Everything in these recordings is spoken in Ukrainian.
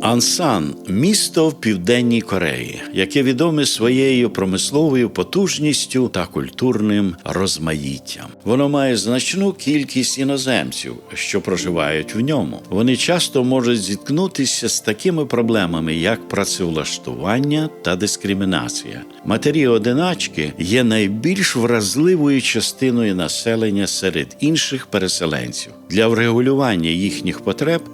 Ансан місто в південній Кореї, яке відоме своєю промисловою потужністю та культурним розмаїттям. Воно має значну кількість іноземців, що проживають в ньому. Вони часто можуть зіткнутися з такими проблемами, як працевлаштування та дискримінація. Матері одиначки є найбільш вразливою частиною населення серед інших переселенців. Для врегулювання їхніх потреб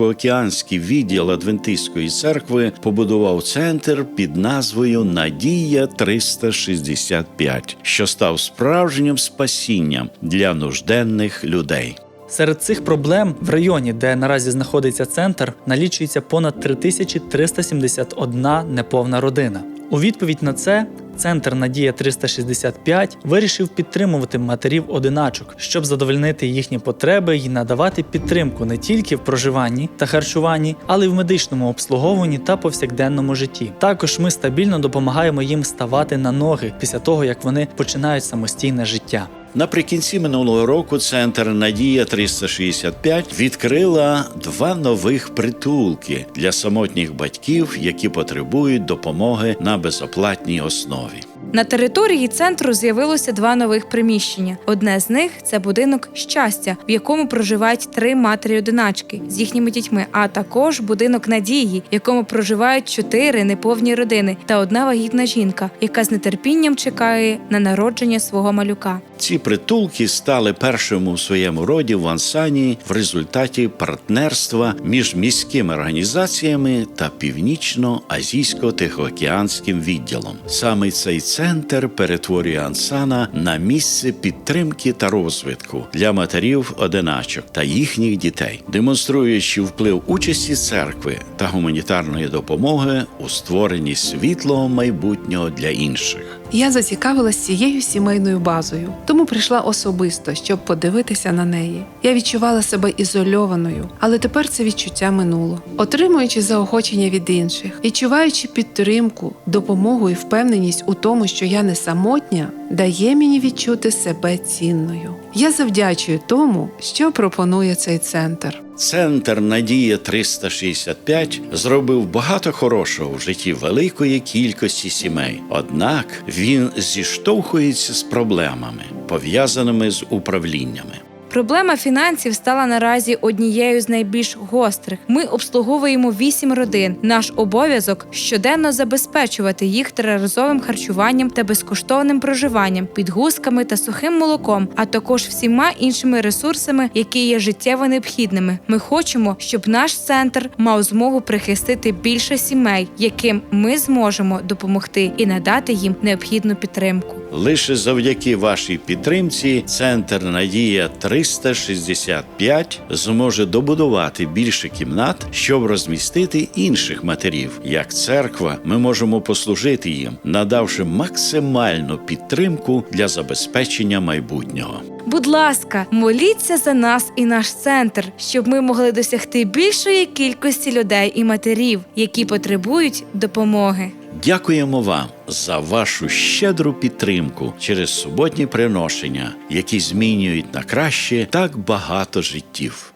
північно-азійсько-тихоокеанський відділ Адвентистської церкви побудував центр під назвою Надія 365, що став справжнім спасінням для нужденних людей. Серед цих проблем в районі, де наразі знаходиться центр, налічується понад 3371 неповна родина. У відповідь на це центр Надія 365 вирішив підтримувати матерів-одиначок, щоб задовольнити їхні потреби і надавати підтримку не тільки в проживанні та харчуванні, але й в медичному обслуговуванні та повсякденному житті. Також ми стабільно допомагаємо їм ставати на ноги після того, як вони починають самостійне життя. Наприкінці минулого року центр Надія 365 відкрила два нових притулки для самотніх батьків, які потребують допомоги на безоплатній основі. На території центру з'явилося два нових приміщення. Одне з них це будинок щастя, в якому проживають три матері-одиначки з їхніми дітьми, а також будинок надії, в якому проживають чотири неповні родини та одна вагітна жінка, яка з нетерпінням чекає на народження свого малюка. Ці притулки стали першими у своєму роді в Ансані в результаті партнерства між міськими організаціями та північно-азійсько-тихоокеанським відділом. Саме цей центр перетворює Ансана на місце підтримки та розвитку для матерів одиначок та їхніх дітей, демонструючи вплив участі церкви та гуманітарної допомоги у створенні світлого майбутнього для інших. Я зацікавилась цією сімейною базою, тому прийшла особисто, щоб подивитися на неї. Я відчувала себе ізольованою, але тепер це відчуття минуло. Отримуючи заохочення від інших, відчуваючи підтримку, допомогу і впевненість у тому, що я не самотня, дає мені відчути себе цінною. Я завдячую тому, що пропонує цей центр. Центр Надія 365 зробив багато хорошого в житті великої кількості сімей. Однак він зіштовхується з проблемами, пов'язаними з управліннями. Проблема фінансів стала наразі однією з найбільш гострих. Ми обслуговуємо вісім родин. Наш обов'язок щоденно забезпечувати їх триразовим харчуванням та безкоштовним проживанням, підгузками та сухим молоком, а також всіма іншими ресурсами, які є життєво необхідними. Ми хочемо, щоб наш центр мав змогу прихистити більше сімей, яким ми зможемо допомогти і надати їм необхідну підтримку. Лише завдяки вашій підтримці центр Надія 365 зможе добудувати більше кімнат, щоб розмістити інших матерів. Як церква, ми можемо послужити їм, надавши максимальну підтримку для забезпечення майбутнього. Будь ласка, моліться за нас і наш центр, щоб ми могли досягти більшої кількості людей і матерів, які потребують допомоги. Дякуємо вам за вашу щедру підтримку через суботні приношення, які змінюють на краще так багато життів.